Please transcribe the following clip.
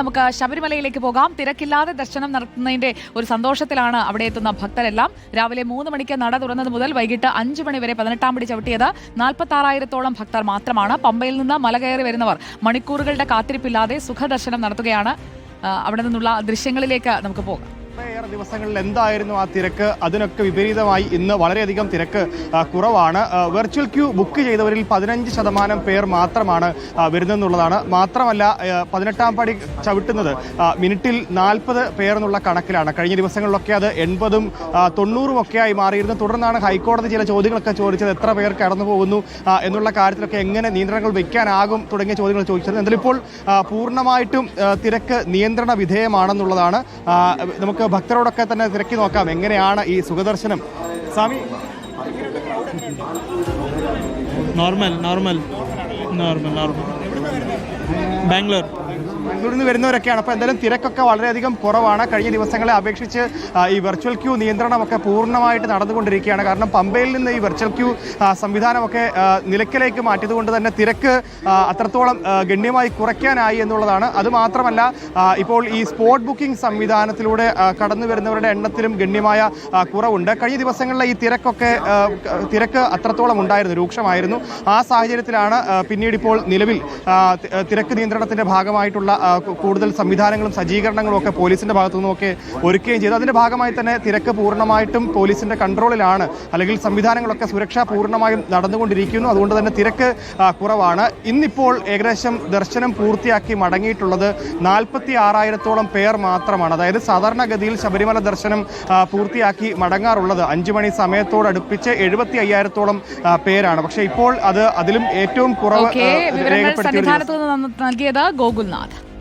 നമുക്ക് ശബരിമലയിലേക്ക് പോകാം. തിരക്കില്ലാതെ ദർശനം നടത്തുന്നതിന്റെ ഒരു സന്തോഷത്തിലാണ് അവിടെ എത്തുന്ന ഭക്തരെല്ലാം. രാവിലെ മൂന്ന് മണിക്ക് നട തുറന്നത് മുതൽ വൈകിട്ട് അഞ്ചു മണി വരെ പതിനെട്ടാം പടി ചവിട്ടിയത് നാൽപ്പത്തി ആറായിരത്തോളം ഭക്തർ മാത്രമാണ്. പമ്പയിൽ നിന്ന് മല കയറി വരുന്നവർ മണിക്കൂറുകളുടെ കാത്തിരിപ്പില്ലാതെ സുഖദർശനം നടത്തുകയാണ്. അവിടെ നിന്നുള്ള ദൃശ്യങ്ങളിലേക്ക് നമുക്ക് പോകാം. ഏറെ ദിവസങ്ങളിൽ എന്തായിരുന്നു ആ തിരക്ക്? അതിനൊക്കെ വിപരീതമായി ഇന്ന് വളരെയധികം തിരക്ക് കുറവാണ്. വെർച്വൽ ക്യൂ ബുക്ക് ചെയ്തവരിൽ പതിനഞ്ച് ശതമാനം പേർ മാത്രമാണ് വരുന്നതെന്നുള്ളതാണ് മാത്രമല്ല പതിനെട്ടാം പടി ചവിട്ടുന്നത് മിനിറ്റിൽ നാൽപ്പത് പേർ എന്നുള്ള കണക്കിലാണ്. കഴിഞ്ഞ ദിവസങ്ങളിലൊക്കെ അത് എൺപതും തൊണ്ണൂറും ഒക്കെയായി മാറിയിരുന്നു. തുടർന്നാണ് ഹൈക്കോടതി ചില ചോദ്യങ്ങളൊക്കെ ചോദിച്ചത്. എത്ര പേർ കടന്നു പോകുന്നു എന്നുള്ള കാര്യത്തിലൊക്കെ എങ്ങനെ നിയന്ത്രണങ്ങൾ വയ്ക്കാനാകും തുടങ്ങിയ ചോദ്യങ്ങൾ ചോദിച്ചത്. എന്തായാലും ഇപ്പോൾ പൂർണമായിട്ടും തിരക്ക് നിയന്ത്രണ വിധേയമാണെന്നുള്ളതാണ്. ആ, നമുക്ക് ഭക്തരോടൊക്കെ തന്നെ തിരക്കി നോക്കാം. എങ്ങനെയാണ് ഈ സുഖദർശനം? സ്വാമി? Normal normal normal normal Bangalore. ബാംഗ്ലൂരിൽ നിന്ന് വരുന്നവരൊക്കെയാണ്. അപ്പോൾ എന്തായാലും തിരക്കൊക്കെ വളരെയധികം കുറവാണ്. കഴിഞ്ഞ ദിവസങ്ങളെ അപേക്ഷിച്ച് ഈ വെർച്വൽ ക്യൂ നിയന്ത്രണമൊക്കെ പൂർണമായിട്ട് നടന്നുകൊണ്ടിരിക്കുകയാണ്. കാരണം പമ്പയിൽ നിന്ന് ഈ വെർച്വൽ ക്യൂ സംവിധാനമൊക്കെ നിലക്കിലേക്ക് നിലയ്ക്കലേക്ക് മാറ്റിയത് തന്നെ തിരക്ക് അത്രത്തോളം ഗണ്യമായി കുറയ്ക്കാനായി എന്നുള്ളതാണ്. അതുമാത്രമല്ല ഇപ്പോൾ ഈ സ്പോട്ട് ബുക്കിംഗ് സംവിധാനത്തിലൂടെ കടന്നു വരുന്നവരുടെ എണ്ണത്തിലും ഗണ്യമായ കുറവുണ്ട്. കഴിഞ്ഞ ദിവസങ്ങളിലെ ഈ തിരക്കൊക്കെ തിരക്ക് അത്രത്തോളം ഉണ്ടായിരുന്നു രൂക്ഷമായിരുന്നു. ആ സാഹചര്യത്തിലാണ് പിന്നീട് ഇപ്പോൾ നിലവിൽ തിരക്ക് നിയന്ത്രണത്തിന്റെ ഭാഗമായിട്ടുള്ള കൂടുതൽ സംവിധാനങ്ങളും സജ്ജീകരണങ്ങളും ഒക്കെ പോലീസിന്റെ ഭാഗത്തു നിന്നൊക്കെ ഒരുക്കുകയും ചെയ്തു. അതിന്റെ ഭാഗമായി തന്നെ തിരക്ക് പൂർണമായിട്ടും പോലീസിന്റെ കൺട്രോളിലാണ്. അല്ലെങ്കിൽ സംവിധാനങ്ങളൊക്കെ സുരക്ഷ പൂർണമായും നടന്നുകൊണ്ടിരിക്കുന്നു. അതുകൊണ്ട് തന്നെ തിരക്ക് കുറവാണ്. ഇന്നിപ്പോൾ ഏകദേശം ദർശനം പൂർത്തിയാക്കി മടങ്ങിയിട്ടുള്ളത് നാൽപ്പത്തി ആറായിരത്തോളം പേർ മാത്രമാണ്. അതായത് സാധാരണഗതിയിൽ ശബരിമല ദർശനം പൂർത്തിയാക്കി മടങ്ങാറുള്ളത് അഞ്ചു മണി സമയത്തോടടുപ്പിച്ച് എഴുപത്തി അയ്യായിരത്തോളം പേരാണ്. പക്ഷേ ഇപ്പോൾ അത് അതിലും ഏറ്റവും കുറവ് ഓക്കെ നൽകിയത് ഗോകുൽനാഥ്.